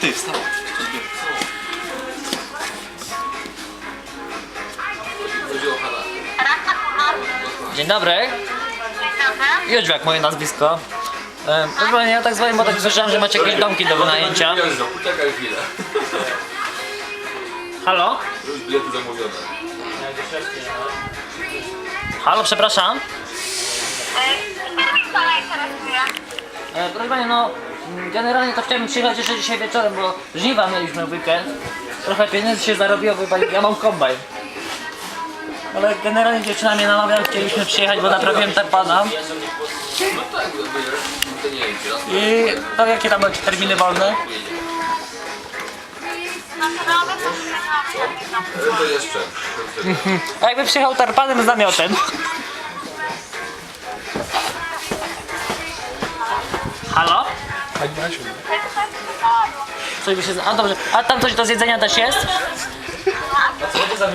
Ty, wstawaj. Dzień dobry. Jóźwiak moje nazwisko. Proszę pani, ja tak zwałem, bo tak słyszałem, że macie jakieś domki do wynajęcia. Jezu, poczekaj chwilę. Halo? Już bilety zamówione. Halo, przepraszam. E, proszę pani, no generalnie to chciałem przyjechać jeszcze dzisiaj wieczorem, bo żniwa mieliśmy w weekend. Trochę pieniędzy się zarobiło, bo ja mam kombajn. Ale generalnie dziewczyna mnie namawiała, chcieliśmy przyjechać, bo naprawiłem. No tak, no wiem, raz I to jakie tam będą terminy wolne? to jeszcze. A jakby przyjechał tarpanem z namiotem. Coś by się... A dobrze, a tam coś do zjedzenia też jest?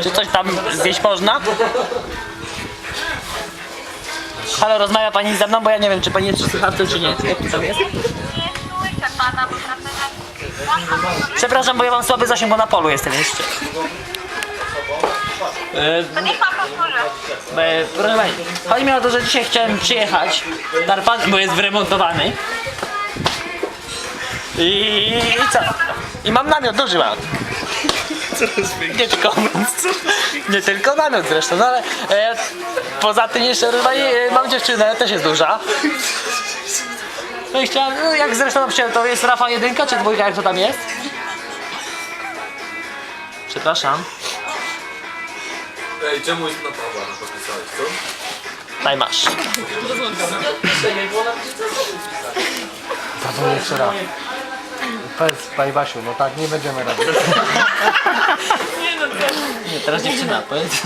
Czy coś tam zjeść można? Halo, rozmawia pani ze mną, bo ja nie wiem, czy pani jest przy słuchawce, czy nie. Jak to tam jest? Przepraszam, bo ja mam słaby zasięg, bo na polu jestem jeszcze. E, e, Proszę pani, chodzi mi o to, że dzisiaj chciałem przyjechać. Tarpan, bo jest wyremontowany. I, I co? I mam namiot, duży mam. Nie tylko, nie tylko namiot zresztą, no ale e, poza tym jeszcze proszę pani, e, mam dziewczynę, też jest duża. No i chciałem, no jak zresztą napisałem, to jest Rafa jedynka czy dwójka, jak to tam jest? Przepraszam. Ej, czemu jest na Pawła napisałeś, co? Daj masz. Zadzwoń jeszcze raz. Powiedz Pani Basiu, no tak nie będziemy robić. Nie, teraz dziewczyna, powiedz.